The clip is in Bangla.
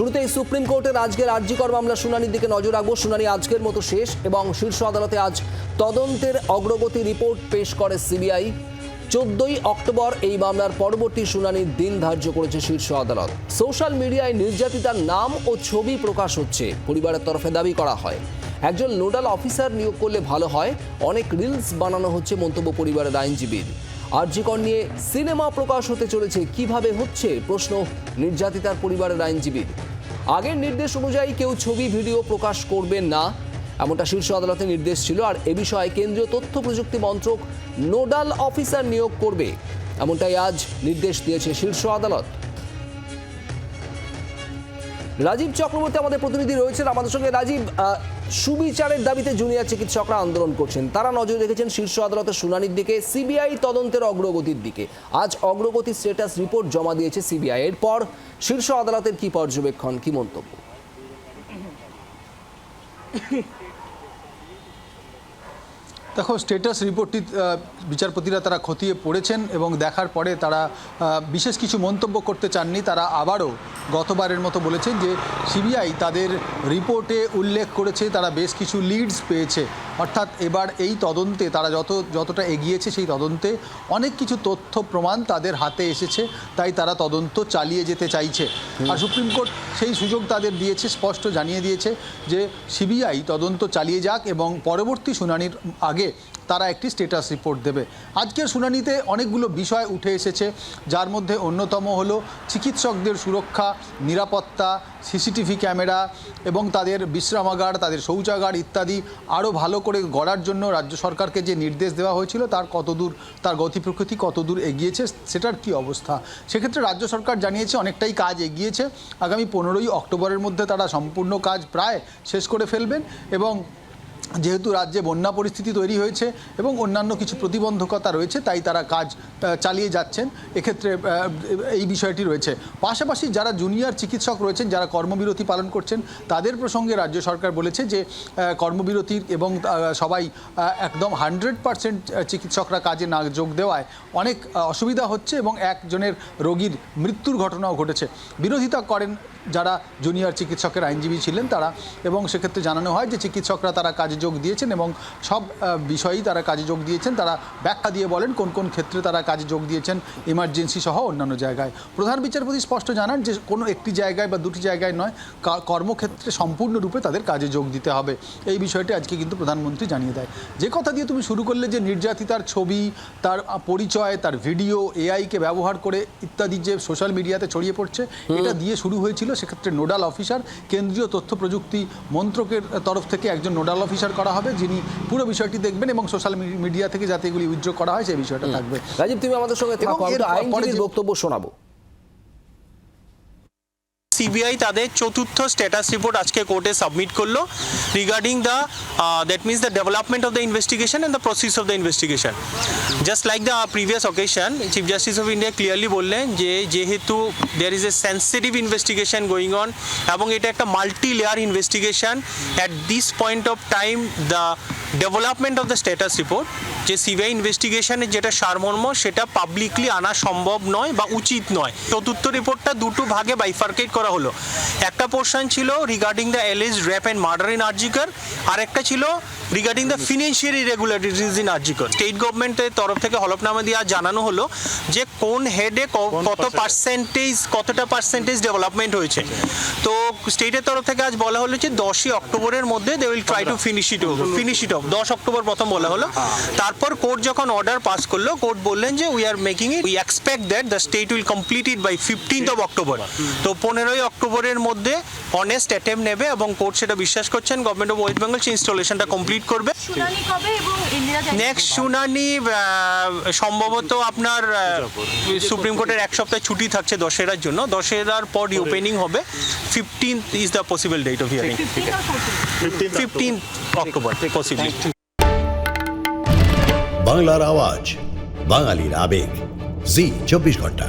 শুরুতেই সুপ্রিম কোর্টের আজকের আর্জিকর মামলা শুনানির দিকে নজর রাখব। শুনানি আজকের মতো শেষ এবং শীর্ষ আদালতে আজ তদন্তের অগ্রগতি রিপোর্ট পেশ করে সিবিআই। চোদ্দই অক্টোবর এই মামলার পরবর্তী শুনানির দিন ধার্য করেছে শীর্ষ আদালত। সোশ্যাল মিডিয়ায় নির্যাতিতার নাম ও ছবি প্রকাশ হচ্ছে। পরিবারের তরফে দাবি করা হয়, একজন নোডাল অফিসার নিয়োগ করলে ভালো হয়, অনেক রিলস বানানো হচ্ছে মন্তব্য পরিবারের আইনজীবীর। আরজিকর নিয়ে সিনেমা প্রকাশ হতে চলেছে, কীভাবে হচ্ছে? প্রশ্ন নির্যাতিতার পরিবারের আইনজীবীর। আগের নির্দেশ অনুযায়ী কেউ ছবি, ভিডিও প্রকাশ করবেন না। এমনটা শীর্ষ আদালতের নির্দেশ ছিল, আর এ বিষয়ে কেন্দ্রীয় তথ্য প্রযুক্তি মন্ত্রক নোডাল অফিসার নিয়োগ করবে। এমনটাই আজ নির্দেশ দিয়েছে শীর্ষ আদালত। রাজীব চক্রবর্তী আমাদের প্রতিনিধি রয়েছেন। আমাদের সঙ্গে রাজীব সুবিচারের দাবিতে জুনিয়র চিকিৎসকরা আন্দোলন করছেন। তারা নজর রেখেছেন শীর্ষ আদালতের শুনানির দিকে, সিবিআই তদন্তের অগ্রগতির দিকে। আজ অগ্রগতি স্টেটাস রিপোর্ট জমা দিয়েছে সিবিআই। এর পর শীর্ষ আদালতের কি পর্যবেক্ষণ, কি মন্তব্য? দেখো স্টেটাস রিপোর্টটি বিচারপতিরা তারা খতিয়ে পড়েছেন এবং দেখার পরে তারা বিশেষ কিছু মন্তব্য করতে চাননি। তারা আবারও গতবারের মতো বলেছেন যে, সিবিআই তাদের রিপোর্টে উল্লেখ করেছে, তারা বেশ কিছু লিডস পেয়েছে। অর্থাৎ এবার এই তদন্তে তারা যত, যতটা এগিয়েছে সেই তদন্তে অনেক কিছু তথ্য, প্রমাণ তাদের হাতে এসেছে, তাই তারা তদন্ত চালিয়ে যেতে চাইছে। আর সুপ্রিম কোর্ট সেই সুযোগ তাদের দিয়েছে, স্পষ্ট জানিয়ে দিয়েছে যে সিবিআই তদন্ত চালিয়ে যাক এবং পরবর্তী শুনানির আগে তারা একটি স্টেটাস রিপোর্ট দেবে। আজকের শুনানিতে অনেকগুলো বিষয় উঠে এসেছে, যার মধ্যে অন্যতম হলো চিকিৎসকদের সুরক্ষা, নিরাপত্তা, সিসিটিভি ক্যামেরা এবং তাদের বিশ্রামাগার, তাদের শৌচাগার ইত্যাদি আরও ভালো করে গড়ার জন্য রাজ্য সরকারকে যে নির্দেশ দেওয়া হয়েছিল, তার কতদূর, তার গতি প্রকৃতি কতদূর এগিয়েছে, সেটার কি অবস্থা? সেক্ষেত্রে রাজ্য সরকার জানিয়েছে অনেকটাই কাজ এগিয়েছে। আগামী পনেরোই অক্টোবরের মধ্যে তারা সম্পূর্ণ কাজ প্রায় শেষ করে ফেলবেন এবং যেহেতু রাজ্যে বন্যা পরিস্থিতি তৈরি হয়েছে এবং অন্যান্য কিছু প্রতিবন্ধকতা রয়েছে, তাই তারা কাজ চালিয়ে যাচ্ছেন। এক্ষেত্রে এই বিষয়টি রয়েছে। পাশাপাশি যারা জুনিয়র চিকিৎসক রয়েছেন, যারা কর্মবিরতি পালন করছেন, তাদের প্রসঙ্গে রাজ্য সরকার বলেছে যে কর্মবিরতির এবং সবাই একদম হান্ড্রেড পার্সেন্ট চিকিৎসকরা কাজে না যোগ দেওয়ায় অনেক অসুবিধা হচ্ছে এবং একজনের রোগীর মৃত্যুর ঘটনাও ঘটেছে। বিরোধিতা করেন যারা জুনিয়র চিকিৎসকের আইনজীবী ছিলেন তারা এবং সেক্ষেত্রে জানানো হয় যে চিকিৎসকরা তারা কাজে যোগ দিয়েছেন এবং সব বিষয়েই তারা কাজে যোগ দিয়েছেন। তারা ব্যাখ্যা দিয়ে বলেন কোন কোন ক্ষেত্রে তারা কাজে যোগ দিয়েছেন ইমার্জেন্সি সহ অন্যান্য জায়গায়। প্রধান বিচারপতি স্পষ্ট জানান যে কোনো একটি জায়গায় বা দুটি জায়গায় নয় কর্মক্ষেত্রে সম্পূর্ণরূপে তাদের কাজে যোগ দিতে হবে। এই বিষয়টি আজকে কিন্তু প্রধানমন্ত্রী জানিয়ে দেয়। যে কথা দিয়ে তুমি শুরু করলে যে নির্যাতিতার ছবি তার পরিচয় তার ভিডিও এআইকে ব্যবহার করে ইত্যাদি যে সোশ্যাল মিডিয়াতে ছড়িয়ে পড়ছে এটা দিয়ে শুরু হয়েছিল সেক্ষেত্রে নোডাল অফিসার কেন্দ্রীয় তথ্য প্রযুক্তি মন্ত্রকের তরফ থেকে একজন নোডাল অফিসার করা হবে যিনি পুরো বিষয়টি দেখবেন এবং সোশ্যাল মিডিয়া থেকে যাতে এগুলি উইথড্র করা হয় সেই বিষয়টা থাকবে। রাজীব তুমি আমাদের সঙ্গে বক্তব্য শোনাবো। সিবিআই তাদের চতুর্থ স্ট্যাটাস রিপোর্ট আজকে কোর্টে সাবমিট করল regarding the that means the development of the investigation and the process of the investigation just like the previous occasion chief justice of India clearly বললেন যে যেহেতু there is a sensitive investigation going on এবং এটা একটা multi layer investigation at this point of time the development of the status report যে সিবিআই ইনভেস্টিগেশনের যেটা সারমর্ম, সেটা পাবলিকলি আনা সম্ভব নয় বা উচিত নয়। চতুর্থ রিপোর্টটা দুটো ভাগে বাইফার্কেট করা হলো। একটা পোর্শন ছিল regarding the alleged rape and murder in R G Kar আর একটা ছিল regarding the financial irregularities in R G Kar state গভর্নমেন্টের তরফ থেকে হলফনামা দিয়ে জানানো হলো যে কোন হেডে কত পার্সেন্টেজ কতটা পার্সেন্টেজ ডেভেলপমেন্ট হয়েছে? তো স্টেটের তরফ থেকে আজ বলা হলো যে দশই অক্টোবরের মধ্যে they will try to finish it finish it off দশ অক্টোবর প্রথম বলা হলো। তারপর কোর্ট যখন অর্ডার পাস করল কোর্ট বললেন যে we are making it we expect that the state will complete it by fifteenth of October তো পনেরোই অক্টোবরের মধ্যে অনেস্ট অ্যাটেম্প নেবে এবং কোর্ট সেটা বিশ্বাস করছেন গভর্নমেন্ট অফ ওয়েস্ট বেঙ্গল সেই ইনস্টলেশনটা কমপ্লিট করবে? শুনানি কবে এবং নেক্সট শুনানি সম্ভবত আপনার সুপ্রিম কোর্টের এক সপ্তাহ ছুটি থাকছে দশেরার জন্য। দশেরার পর ওপেনিং হবে। Fifteenth is the possible date of hearing 15 or 14? Fifteenth October possibly বাংলার আওয়াজ বাঙালির আবেগ। জি চব্বিশ ঘণ্টা।